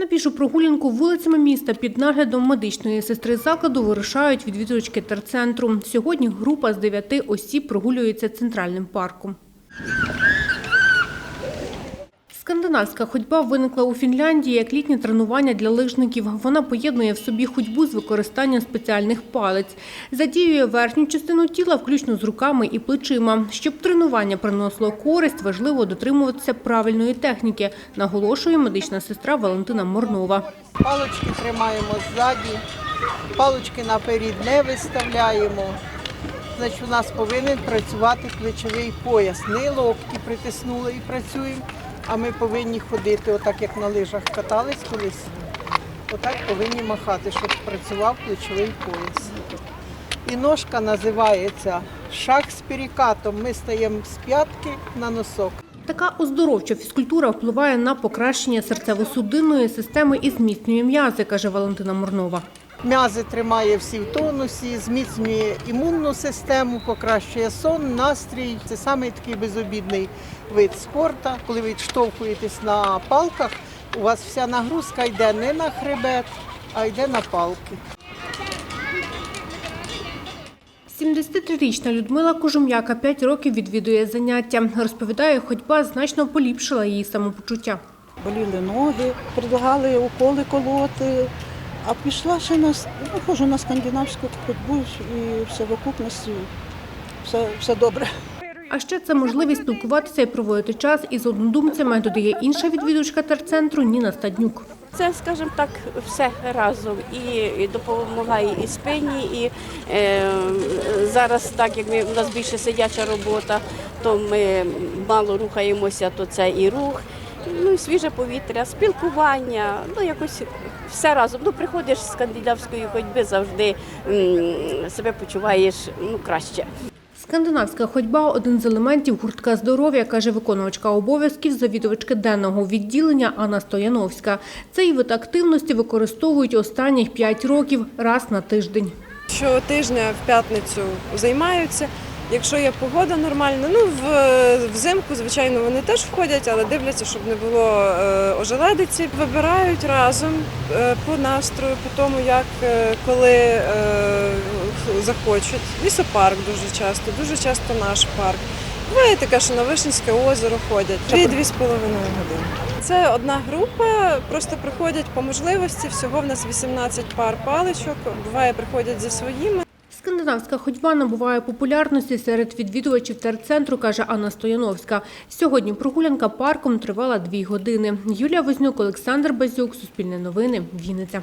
На пішу прогулянку вулицями міста під наглядом медичної сестри закладу вирушають відвідувачки терцентру. Сьогодні група з дев'яти осіб прогулюється центральним парком. Скандинавська ходьба виникла у Фінляндії як літнє тренування для лижників. Вона поєднує в собі ходьбу з використанням спеціальних палець. Задіює верхню частину тіла, включно з руками і плечима. Щоб тренування приносило користь, важливо дотримуватися правильної техніки, наголошує медична сестра Валентина Морнова. Палочки тримаємо ззаді, палочки наперед не виставляємо. Значить, у нас повинен працювати плечовий пояс. Не локті притиснули і працюємо, а ми повинні ходити, отак як на лижах катались колись. Отак повинні махати, щоб працював плечовий пояс. І ножка називається шаг з перекатом. Ми стаємо з п'ятки на носок. Така оздоровча фізкультура впливає на покращення серцево-судинної системи і зміцнює м'язи, каже Валентина Морнова. М'язи тримає всі в тонусі, зміцнює імунну систему, покращує сон, настрій. Це саме такий безобідний вид спорту. Коли ви відштовхуєтесь на палках, у вас вся нагрузка йде не на хребет, а йде на палки. 73-річна Людмила Кожум'яка 5 років відвідує заняття. Розповідає, ходьба значно поліпшила її самопочуття. боліли ноги, предлагали уколи колоти. А пішла ще на ну, на скандинавську ходьбу і все в совокупності все, все добре. А ще це можливість спілкуватися і проводити час із однодумцями, додає інша відвідувачка терцентру Ніна Стаднюк. Це, скажімо так, все разом і, і допомагає і спині, і е, зараз, так як ми, у нас більше сидяча робота, то ми мало рухаємося, то це і рух, ну і свіже повітря, спілкування, ну якось все разом. Ну, приходиш з скандинавської ходьби, завжди м, себе почуваєш ну, краще. Скандинавська ходьба – один з елементів гуртка здоров'я, каже виконувачка обов'язків завідувачки денного відділення Анна Стояновська. Цей вид активності використовують останніх 5 років раз на тиждень. Щотижня в п'ятницю займаються. Якщо є погода нормальна, ну взимку, звичайно, вони теж входять, але дивляться, щоб не було е, ожеледиці. Вибирають разом е, по настрою, по тому, як е, коли захочуть. Лісопарк дуже часто, дуже часто наш парк. Буває таке, що на Вишнівське озеро ходять. Дві-дві з половиною години. Це одна група, просто приходять по можливості. Всього в нас 18 пар паличок. Буває, приходять зі своїми. Скандинавська ходьба набуває популярності серед відвідувачів терцентру, каже Анна Стояновська. Сьогодні прогулянка парком тривала дві години. Юлія Вознюк, Олександр Базюк, Суспільне новини, Вінниця.